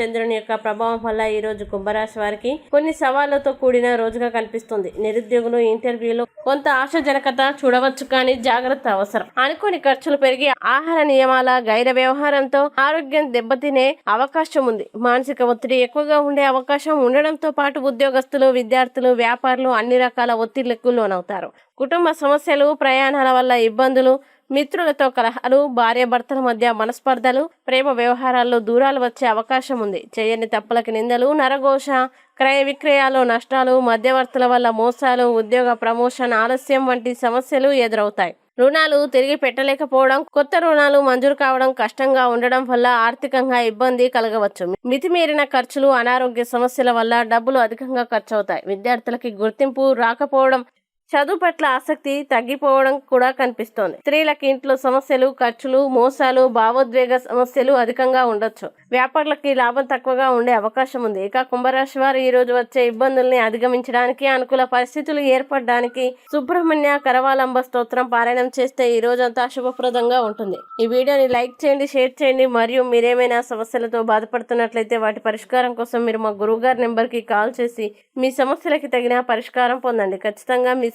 చంద్రుని యొక్క ప్రభావం వల్ల ఈ రోజు కుంభరాశి వారికి కొన్ని సవాళ్ళతో కూడిన రోజుగా కనిపిస్తుంది. నిరుద్యోగులు ఇంటర్వ్యూలో కొంత ఆశాజనకత చూడవచ్చు కానీ జాగ్రత్త అవసరం. అనుకోని ఖర్చులు పెరిగి ఆహార నియమాల గైర వ్యవహారంతో ఆరోగ్యం దెబ్బతినే అవకాశం ఉంది. మానసిక ఒత్తిడి ఎక్కువగా ఉండే అవకాశం ఉండడంతో పాటు ఉద్యోగస్తులు విద్యార్థులు వ్యాపారులు అన్ని రకాల ఒత్తిళ్ళకు లోనవుతారు. కుటుంబ సమస్యలు ప్రయాణాల వల్ల ఇబ్బందులు మిత్రులతో కలహాలు భార్యాభర్తల మధ్య మనస్పర్ధలు ప్రేమ వ్యవహారాల్లో దూరాలు వచ్చే అవకాశం ఉంది. చేయని తప్పులకి నిందలు నరఘోష క్రయ విక్రయాలు నష్టాలు మధ్యవర్తుల వల్ల మోసాలు ఉద్యోగ ప్రమోషన్ ఆలస్యం వంటి సమస్యలు ఎదురవుతాయి. రుణాలు తిరిగి పెట్టలేకపోవడం కొత్త రుణాలు మంజూరు కావడం కష్టంగా ఉండడం వల్ల ఆర్థికంగా ఇబ్బంది కలగవచ్చు. మితిమీరిన ఖర్చులు అనారోగ్య సమస్యల వల్ల డబ్బులు అధికంగా ఖర్చు అవుతాయి విద్యార్థులకి గుర్తింపు రాకపోవడం చదువు పట్ల ఆసక్తి తగ్గిపోవడం కూడా కనిపిస్తోంది. స్త్రీలకి ఇంట్లో సమస్యలు ఖర్చులు మోసాలు భావోద్వేగ సమస్యలు అధికంగా ఉండొచ్చు. వ్యాపారులకి లాభం తక్కువగా ఉండే అవకాశం ఉంది. ఇక కుంభరాశి వారు ఈ రోజు వచ్చే ఇబ్బందుల్ని అధిగమించడానికి అనుకూల పరిస్థితులు ఏర్పడడానికి సుబ్రహ్మణ్య కరవాలంబ స్తోత్రం పారాయణం చేస్తే ఈ రోజంతా శుభప్రదంగా ఉంటుంది. ఈ వీడియోని లైక్ చేయండి షేర్ చేయండి. మరియు మీరేమైనా సమస్యలతో బాధపడుతున్నట్లయితే వాటి పరిష్కారం కోసం మీరు మా గురువు గారి నెంబర్కి కాల్ చేసి మీ సమస్యలకి తగిన పరిష్కారం పొందండి. ఖచ్చితంగా మీ